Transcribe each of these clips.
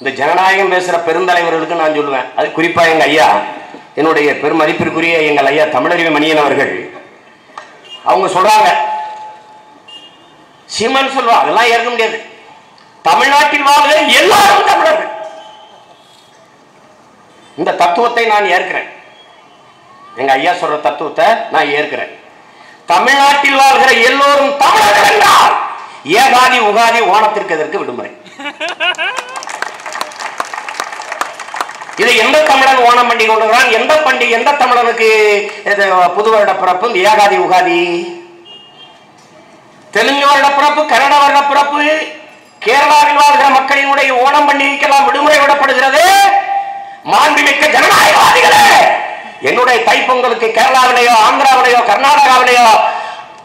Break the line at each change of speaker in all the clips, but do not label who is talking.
இந்த ஜனநாயகம் பேசுற பெருந்தலைவர்களுக்கு நான் சொல்லுவேன். அது குறிப்பா எங்க ஐயா என்னுடைய பெருமதிப்பிற்குரிய எங்கள் ஐயா தமிழறிவு மணியன் அவர்கள். அவங்க சொல்றாங்க சீமான் சொல்லுவா அதெல்லாம் ஏற்க முடியாது. தமிழ்நாட்டில் வாழ்கிற எல்லாரும் தமிழர்கள். இந்த தத்துவத்தை நான் ஏற்கிறேன். எங்க ஐயா சொல்ற தத்துவத்தை நான் ஏற்கிறேன். தமிழ்நாட்டில் வாழ்கிற எல்லோரும் தமிழர்கள் என்றால் ஏகாதி உகாதி ஓணத்திற்கு எதற்கு விடுமுறை. இதை எந்த தமிழன் ஓணம் பண்ணி கொண்டுகிறான் எந்த பண்டி எந்த தமிழனுக்கு புது வருட பிறப்பு? ஏகாதி உகாதி. தெலுங்கு வருட பிறப்பு கன்னட வருட பிறப்பு கேரளாவில் வாழ்கிற மக்களினுடைய ஓணம் பண்டிகைக்கெல்லாம் விடுமுறை விடப்படுகிறது. மாண்புமிக்க ஜனநாயகவாதிகளே என்னுடைய தைப்பொங்கலுக்கு கேரளாவிலேயோ ஆந்திராவிலேயோ கர்நாடகாவிலேயோ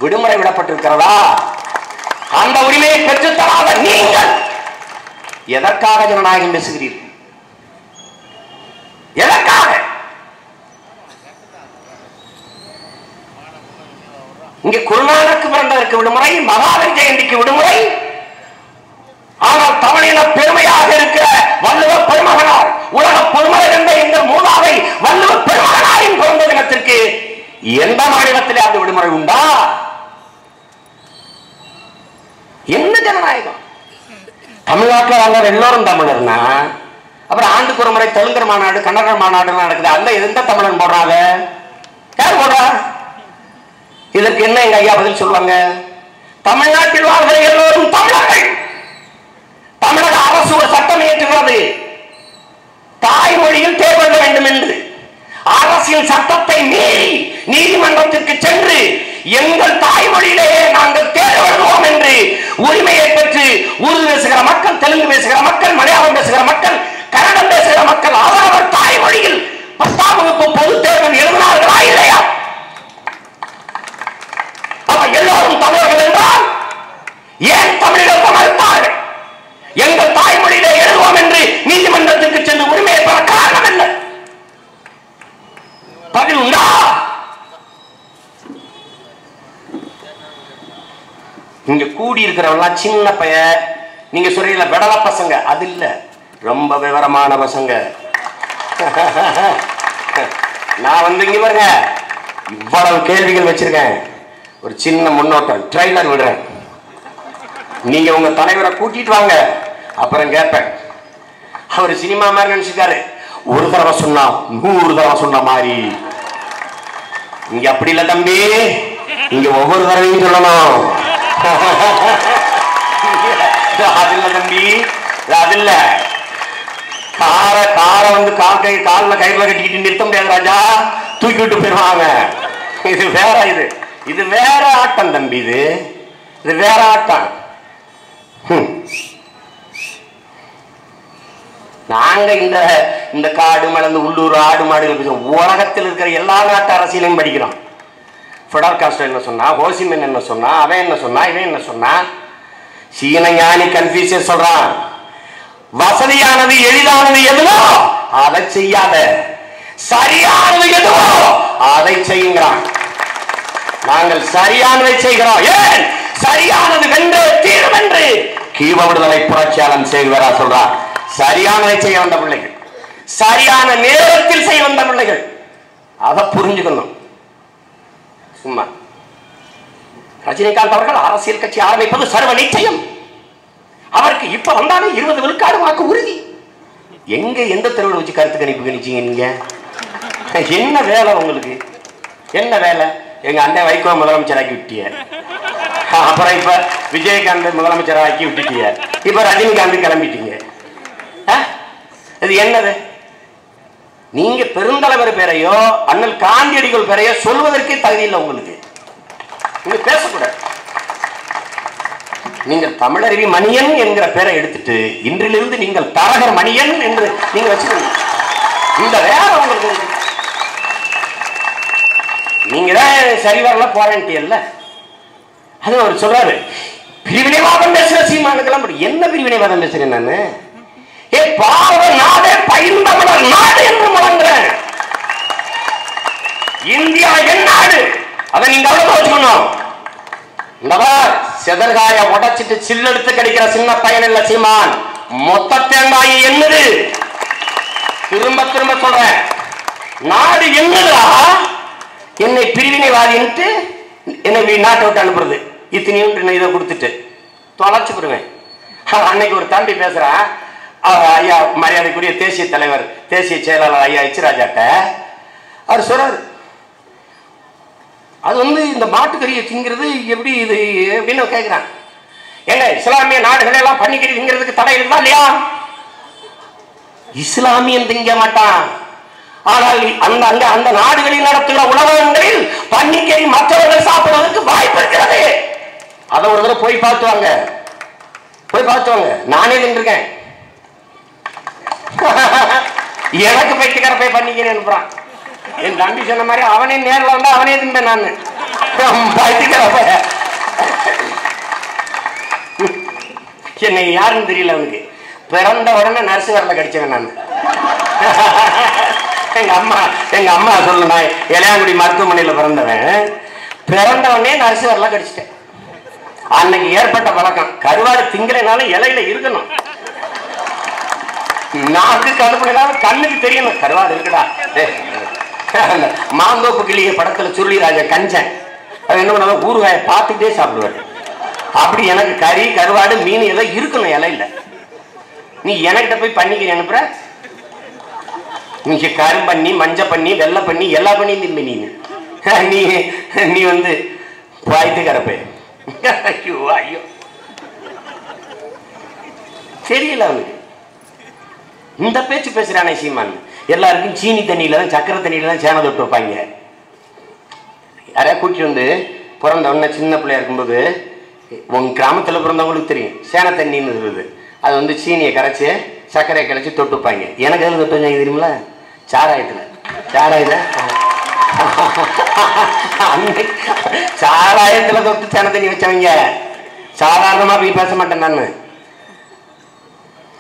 விடுமுறை விடப்பட்டிருக்கிறதா? அந்த உரிமையை பெற்றுத்தராத நீங்கள் எதற்காக ஜனநாயகம் பேசுகிறீர்கள்? எதற்காக இங்கே குருநானக்கு பிறந்ததற்கு விடுமுறை மகாவீர் ஜெயந்திக்கு விடுமுறை. ஆனால் தமிழின பெருமையாக இருக்கிற வள்ளுவ பெருமகனார் உலக பெருமகன் என்ற இந்த மூதாவை வள்ளுவ பெருமகனாரின் பிறந்த தினத்திற்கு எந்த மாநிலத்திலே அந்த விடுமுறை உண்டா? என்ன ஜனநாயகம்? தமிழ்நாட்டில் வாழ்ற எல்லோரும் தமிழர்னா? அப்புறம் ஆண்டுக்கு ஒரு முறை தெலுங்கர் மாநாடு கன்னட மாநாடு நடக்குது. அந்த எந்த தமிழன் போடுறாங்க? யார் போடுறா? இதற்கு என்ன எங்க ஐயா பதில் சொல்லுவாங்க? தமிழ்நாட்டில் வாழ்கிற எல்லோரும் தமிழர்கள். தமிழக அரசு ஒரு சட்டம் இயற்றுகிறது. தாய்மொழியில் தேர்வெழுத வேண்டும் என்று. அரசியல் சட்டத்தை மீறி நீதிமன்றத்திற்கு சென்று எங்கள் தாய்மொழியிலேயே நாங்கள் தேர்வெழுதுவோம் என்று உரிமையை பெற்று உருது பேசுகிற மக்கள் தெலுங்கு பேசுகிற மக்கள் மலையாளம் பேசுகிற மக்கள் கன்னடம் பேசுகிற மக்கள் அவரவர் தாய்மொழியில் பத்தாம் வகுப்பு பொது தேர்வு எழுதினார்களா இல்லையா? அப்ப எல்லோரும் தமிழர்கள் என்றால் ஏன் தமிழிடம் மறுப்பார்கள்? எங்கள் தாய்மொழியிலே எழுதுவோம் என்று நீதிமன்றத்திற்கு சென்று உரிமையை பெற காரணம் என்ன? பதில் உண்டா? இங்க கூடி இருக்கிறவங்களாம் சின்ன பைய நீங்க சொல்றீங்களா விடல பசங்க? அது இல்ல. ரொம்ப விவரமான பசங்க நான் வந்து இங்க பாருங்க இவ்வளவு கேள்விகள் வச்சிருக்கேன். ஒரு சின்ன முன்னோட்டம் ட்ரைலர் விடுறேன். நீங்க உங்க தலைவரை கூட்டிட்டு வாங்க. அப்புறம் கேட்பேன். அவர் சினிமா மாதிரி நினைச்சிருக்காரு ஒரு தடவை சொன்னா நூறு தடவை சொன்ன மாதிரி. இங்க அப்படி இல்ல தம்பி. இங்க ஒவ்வொரு தடவையும் சொல்லணும். அது இல்ல தம்பி. அது இல்ல. காரை காரை வந்து கால் கை காலில் கயிறுல கட்டிக்கிட்டு நிறுத்த முடியாது ராஜா. தூக்கி விட்டு போயிடுவாங்க. இது வேற இது. இது வேற ஆட்டம் தம்பி இது. இது வேற ஆட்டம். நாங்க இந்த இந்த காடு மலர்ந்து உள்ளூர் ஆடு மாடுகள் பேசுறோம் உலகத்தில் இருக்கிற எல்லா நாட்டு அரசியலையும் படிக்கிறோம். ஃபெடர் காஸ்டர் என்ன சொன்னா ஹோசிமென் என்ன சொன்னா அவன் என்ன சொன்னா இவன் என்ன சொன்னா சீன ஞானி கன்ஃபியூசியஸ் சொல்றான். வசதியானது எளிதானது எதுவோ அதை செய்யாத. சரியானது எதுவோ அதை செய்யுங்கிறான். நாங்கள் சரியானதை செய்கிறோம். ஏன்? சரியானது வென்று தீரும் என்று கீவ விடுதலை புரட்சியாளன் செய்கிறா சொல்றார். சரியானதை செய்ய வந்த பிள்ளைகள் சரியான நேரத்தில் செய்ய வந்த பிள்ளைகள் அதை புரிஞ்சுக்கணும். சும்மா. ரஜினிகாந்த் அவர்கள் அரசியல் கட்சி ஆரம்பிப்பது சர்வ நிச்சயம். அவருக்கு இப்ப வந்தாலும் இருபது விழுக்காடு வாக்கு உறுதி. எங்க எந்த தெருவில் வச்சு கருத்து கணிப்பு கணிச்சீங்க நீங்க என்ன வேலை உங்களுக்கு? என்ன வேலை? எங்க அண்ணன் வைகோ முதலமைச்சராக்கி விட்டிய. அப்புறம் இப்ப விஜயகாந்த் முதலமைச்சராக்கி விட்டுட்டிய. இப்ப ரஜினிகாந்த் கிளம்பிட்டீங்க. ஆ? இது என்னது? நீங்க பெருந்தலைவர் பேரையோ அண்ணல் காந்தியடிகள் பேரையோ சொல்வதற்கே தகுதி இல்லை உங்களுக்கு. நீங்க பேசக்கூடாது. நீங்கள் தமிழருவி மணியன் என்கிற பேரை எடுத்துட்டு இன்றிலிருந்து நீங்கள் தரகர் மணியன் என்று நீங்க வச்சுக்கோங்க. இந்த வேற உங்களுக்கு நீங்க தான் சரி வரல போராட்டியல்ல அது அவர் சொல்றாரு பிரிவினைவாதம் பேசுற சீமானுக்கெல்லாம் என்ன பிரிவினைவாதம் பேசுறேன் நானு? ஏ பாவ நாடே பயிர்ந்தவனர் நாடு என்று முழங்குறேன். இந்தியா என் நாடு. அதை நீங்க அவ்வளவு வச்சுக்கணும். இந்த செதற்காய உடைச்சிட்டு சில்லெடுத்து கிடைக்கிற சின்ன பையன் இல்ல சீமான். மொத்த தேங்காய் என்னது? திரும்ப திரும்ப சொல்றேன். நாடு என்னதுடா? என்னை பிரிவினைவாதின்ட்டு என்னை நீ நாட்டை விட்டு அனுப்புறது. இத்தனையும் இதை கொடுத்துட்டு. தொலைச்சு போடுவேன் அன்னைக்கு ஒரு தம்பி பேசுறான். ஐயா மரியாதைக்குரிய தேசிய தலைவர் தேசிய செயலாளர் ஐயா இச்சிராஜாட்ட அவர் சொல்றாரு அது வந்து இந்த மாட்டுக்கறியை திங்கிறது எப்படி இது அப்படின்னு கேட்குறான் ஏங்க இஸ்லாமிய நாடுகள் எல்லாம் பன்னிக்கறி திங்கிறதுக்கு தடை இருந்தா இல்லையா? இஸ்லாமியன் திங்க மாட்டான். ஆனால் அந்த அந்த அந்த நாடுகளில் நடத்துகிற உணவகங்களில் பன்னிக்கறி மற்றவர்கள் சாப்பிடுவதற்கு வாய்ப்பு இருக்கிறது. அதை ஒரு தடவை போய் பார்த்துவாங்க போய் பார்த்துவாங்க நானே நின்றுருக்கேன் எனக்கு பைத்தியக்கார போய் பண்ணிக்கிறேன் அனுப்புறான். என் தம்பி சொன்ன மாதிரி அவனே நேரில் வந்தா அவனே தின்பேன் நான். பைத்தியக்கார என்னை யாருன்னு தெரியல அவனுக்கு. பிறந்த உடனே நர்சு வரல கடிச்சவன் நான். எங்க அம்மா எங்க அம்மா சொல்லு நான் இளையாங்குடி மருத்துவமனையில் பிறந்தவன். பிறந்த உடனே நர்சு வரல கடிச்சிட்டேன். அன்னைக்கு ஏற்பட்ட பழக்கம். கருவாடு திங்கலைனாலும் இலையில இருக்கணும். நாக்கு கடுப்புனாலும் கண்ணுக்கு தெரியணும். கருவாடு இருக்குடா. மாந்தோப்பு கிளிய படத்துல சுருளிராஜ கஞ்சன். அது என்ன பண்ணாலும் ஊறுகாயை பார்த்துட்டே சாப்பிடுவாரு. அப்படி எனக்கு கறி கருவாடு மீன் ஏதோ இருக்கணும் இலையில. நீ எனக்கிட்ட போய் பண்ணிக்கிறேன் அனுப்புற? நீங்க கரும்பண்ணி மஞ்சள் பண்ணி வெள்ளை பண்ணி எல்லா பண்ணியும் திரும்பி நீ. நீ நீ வந்து வாய்த்து கரப்பே ஐயோ ஐயோ. தெரியல அவனுக்கு. இந்த பேச்சு பேசுறானே சீமான். எல்லாருக்கும் சீனி தண்ணியில தான் சக்கரை தண்ணியில தான் சேனை தொட்டு வைப்பாங்க. யாரையா கூட்டிட்டு வந்து பிறந்த உடனே சின்ன பிள்ளையா இருக்கும்போது உங்க கிராமத்தில் பிறந்தவங்களுக்கு தெரியும். சேனை தண்ணின்னு இருக்குது அது வந்து சீனியை கரைச்சி சர்க்கரையை கரைச்சி தொட்டு வைப்பாங்க. எனக்கு எதில் தொட்டு வச்சாங்க தெரியுங்களா சாராயத்தில். சாராயத்தில் சாராயத்தில் தொட்டு சேனை தண்ணி வச்சவங்க. சாதாரணமாக போய் பேச மாட்டேன் நான்.